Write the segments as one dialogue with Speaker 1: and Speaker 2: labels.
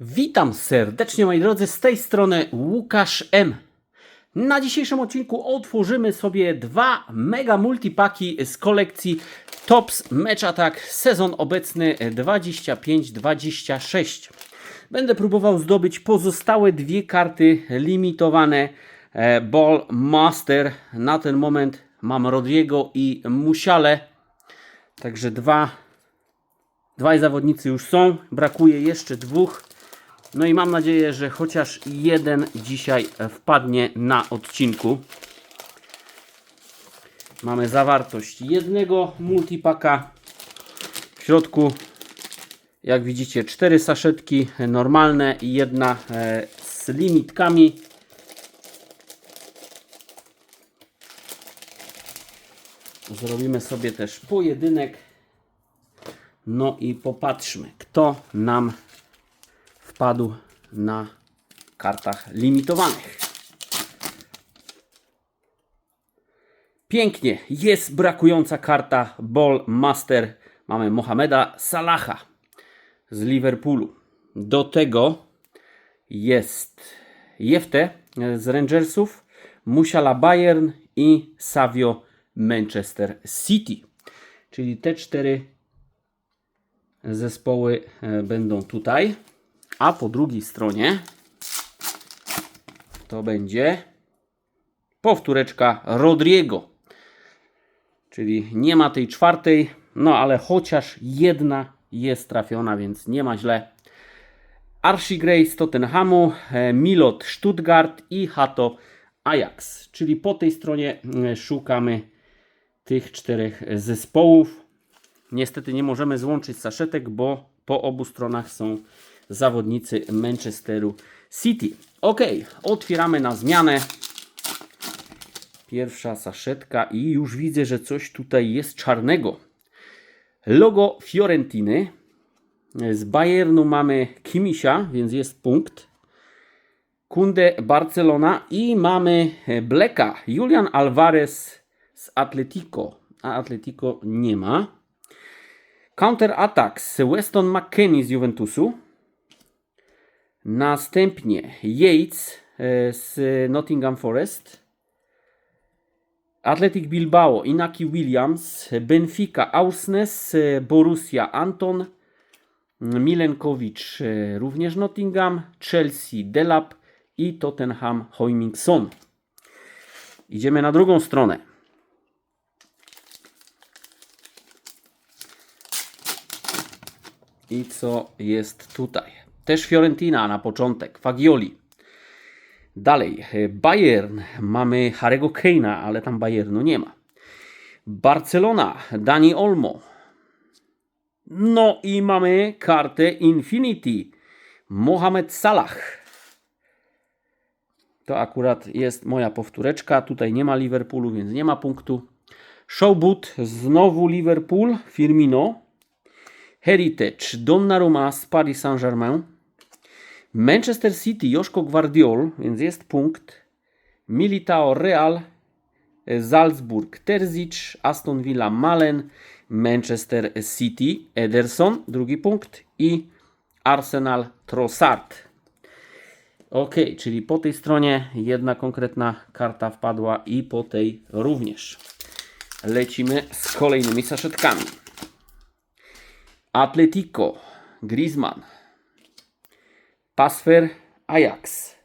Speaker 1: Witam serdecznie moi drodzy, z tej strony Łukasz M. Na dzisiejszym odcinku otworzymy sobie dwa mega multipaki z kolekcji Tops Match Attack sezon obecny 25-26. Będę próbował zdobyć pozostałe dwie karty limitowane e, Ball Master. Na ten moment mam Rodriego i Musiale. Także dwa Dwaj zawodnicy już są, brakuje jeszcze dwóch. No i mam nadzieję, że chociaż jeden dzisiaj wpadnie na odcinku. Mamy zawartość jednego multipaka. W środku, jak widzicie, cztery saszetki normalne i jedna e, z limitkami. Zrobimy sobie też pojedynek. No i popatrzmy, kto nam wpadł na kartach limitowanych. Pięknie, jest brakująca karta Ball Master. Mamy Mohameda Salaha z Liverpoolu. Do tego jest Jefte z Rangersów, Musiala Bayern i Savio Manchester City. Czyli te cztery zespoły e, będą tutaj, a po drugiej stronie to będzie powtóreczka Rodriego. Czyli nie ma tej czwartej, no ale chociaż jedna jest trafiona, więc nie ma źle. Archie Gray z Tottenhamu, e, Milot Stuttgart i Hato Ajax. Czyli po tej stronie e, szukamy tych czterech zespołów. Niestety nie możemy złączyć saszetek, bo po obu stronach są zawodnicy Manchesteru City. Ok, otwieramy na zmianę. Pierwsza saszetka i już widzę, że coś tutaj jest czarnego. Logo Fiorentiny. Z Bayernu mamy Kimisia, więc jest punkt. Kunde Barcelona i mamy Bleka, Julian Alvarez z Atletico. A Atletico nie ma. Counter Attacks Weston McKennie z Juventusu. Następnie Yates e, z Nottingham Forest. Athletic Bilbao Inaki Williams. Benfica Ausnes. Borussia Anton. Milenkowicz e, również Nottingham. Chelsea Delap i Tottenham Hoymingson. Idziemy na drugą stronę. I co jest tutaj? Też Fiorentina na początek, Fagioli. Dalej, e, Bayern, mamy Harego Keina, ale tam Bayernu nie ma. Barcelona, Dani Olmo. No i mamy kartę Infinity, Mohamed Salah. To akurat jest moja powtóreczka. Tutaj nie ma Liverpoolu, więc nie ma punktu. Showboot, znowu Liverpool, Firmino. Heritage, Donnarumma z Paris Saint-Germain. Manchester City, Joszko Guardiol, więc jest punkt. Militao Real, Salzburg, Terzic, Aston Villa, Malen, Manchester City, Ederson, drugi punkt i Arsenal Trossard. Ok, czyli po tej stronie jedna konkretna karta wpadła i po tej również. Lecimy z kolejnymi saszetkami. Atletico, Griezmann, Pasfer, Ajax.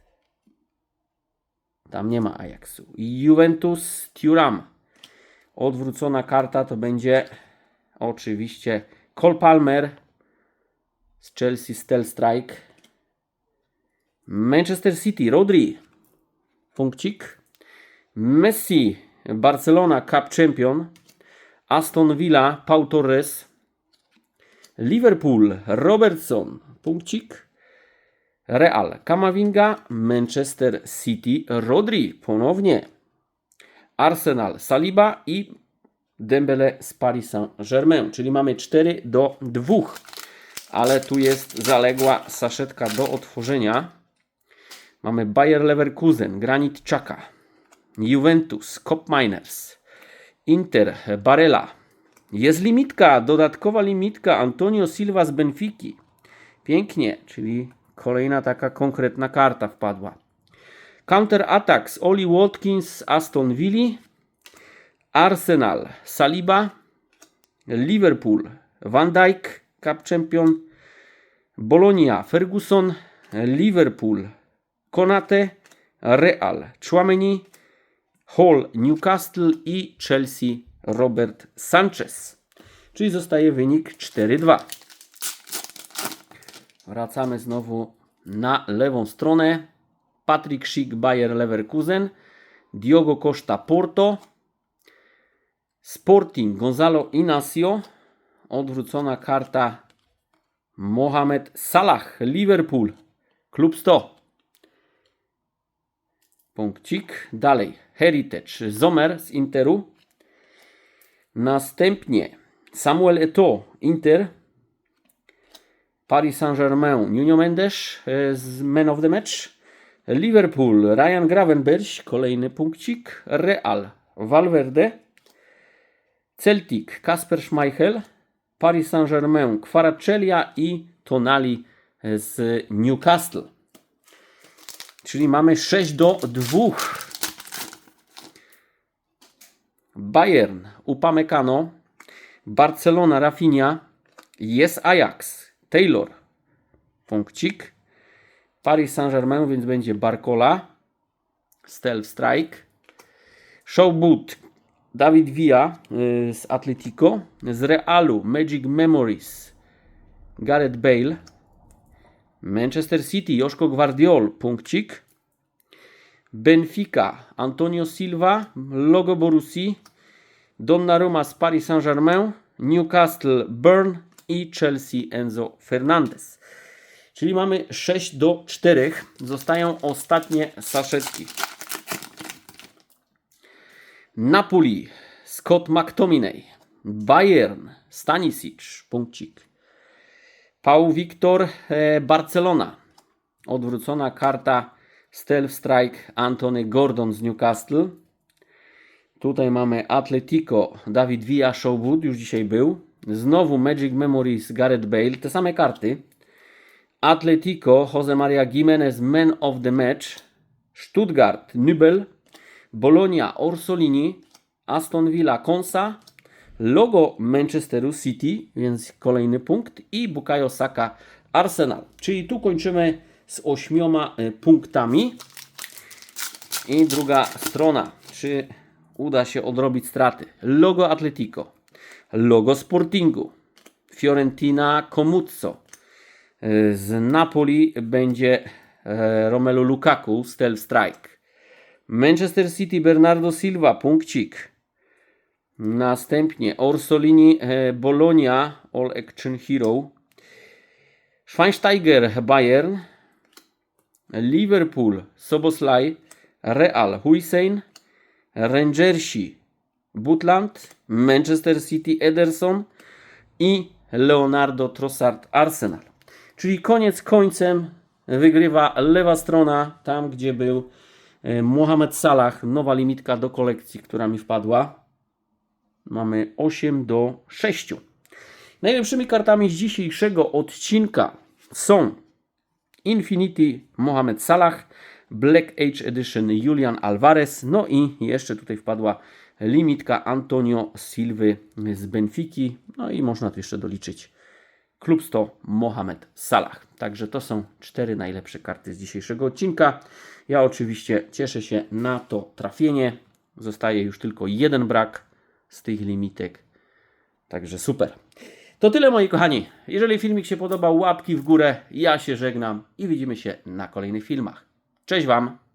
Speaker 1: Tam nie ma Ajaxu. Juventus, Thuram. Odwrócona karta to będzie oczywiście Cole Palmer z Chelsea Steel Strike. Manchester City, Rodri. Punkcik. Messi, Barcelona Cup Champion. Aston Villa, Pau Torres. Liverpool, Robertson, punkcik. Real, Kamavinga, Manchester City, Rodri, ponownie. Arsenal, Saliba i Dembele z Paris Saint-Germain, czyli mamy 4 do 2. Ale tu jest zaległa saszetka do otworzenia. Mamy Bayer Leverkusen, Granit Czaka, Juventus, Cop Miners, Inter, Barella, jest limitka, dodatkowa limitka Antonio Silva z Benfiki. Pięknie, czyli Kolejna taka konkretna karta wpadła. Counter Attacks Oli Watkins, Aston Villa, Arsenal, Saliba, Liverpool, Van Dijk, Cup Champion, Bologna, Ferguson, Liverpool, Konate, Real, Chouameni, Hall, Newcastle i Chelsea, Robert Sanchez. Czyli zostaje wynik 4-2. Wracamy znowu na lewą stronę. Patrick Schick, Bayer Leverkusen, Diogo Costa, Porto, Sporting, Gonzalo Inacio, odwrócona karta Mohamed Salah, Liverpool, klub 100. Punkcik. Dalej, Heritage, Zomer z Interu. Następnie Samuel Eto'o, Inter. Paris Saint-Germain, Nuno Mendes e, z Man of the Match. Liverpool, Ryan Gravenberch, kolejny punkcik. Real, Valverde. Celtic, Kasper Schmeichel. Paris Saint-Germain, Kvaratskhelia i Tonali z Newcastle. Czyli mamy 6 do 2. Bayern, Upamecano. Barcelona, Rafinha. Jest Ajax, Taylor. Punkcik. Paris Saint-Germain, więc będzie Barcola. Stealth Strike. Showboot, Dawid Villa y, z Atletico. Z Realu, Magic Memories. Gareth Bale. Manchester City, Joszko Gvardiol, punkcik. Benfica, Antonio Silva, logo Borussii. Donnarumma z Paris Saint-Germain, Newcastle, Burn i Chelsea Enzo Fernandez. Czyli mamy 6 do 4. Zostają ostatnie saszetki. Napoli, Scott McTominay, Bayern, Stanisic, punkcik. Paul Victor, e, Barcelona. Odwrócona karta Stealth Strike Antony Gordon z Newcastle. Tutaj mamy Atletico, Dawid Villa, Showwood, już dzisiaj był. Znowu Magic Memories, Gareth Bale, te same karty. Atletico, Jose Maria Gimenez, Man of the Match. Stuttgart, Nübel. Bologna, Orsolini. Aston Villa, Konsa. Logo Manchesteru City, więc kolejny punkt. I Bukayo Saka, Arsenal. Czyli tu kończymy z ośmioma y, punktami. I druga strona. Czy uda się odrobić straty? Logo Atletico. Logo Sportingu. Fiorentina Comuzzo. Y, Z Napoli będzie e, Romelu Lukaku, Stealth Strike. Manchester City Bernardo Silva, punkcik. Następnie Orsolini e, Bologna, All Action Hero. Schweinsteiger Bayern. Liverpool Soboslai. Real Hussein. Rangersi Butland. Manchester City Ederson. I Leonardo Trossard Arsenal. Czyli koniec końcem wygrywa lewa strona, tam gdzie był e, Mohamed Salah, nowa limitka do kolekcji, która mi wpadła. Mamy 8 do 6. Najlepszymi kartami z dzisiejszego odcinka są Infinity Mohamed Salah, Black Age Edition Julian Alvarez, no i jeszcze tutaj wpadła limitka Antonio Silwy z Benfiki, no i można tu jeszcze doliczyć Klub 100 Mohamed Salah. Także to są cztery najlepsze karty z dzisiejszego odcinka. Ja oczywiście cieszę się na to trafienie. Zostaje już tylko jeden brak z tych limitek. Także super. To tyle moi kochani. Jeżeli filmik się podobał, łapki w górę. Ja się żegnam i widzimy się na kolejnych filmach. Cześć Wam!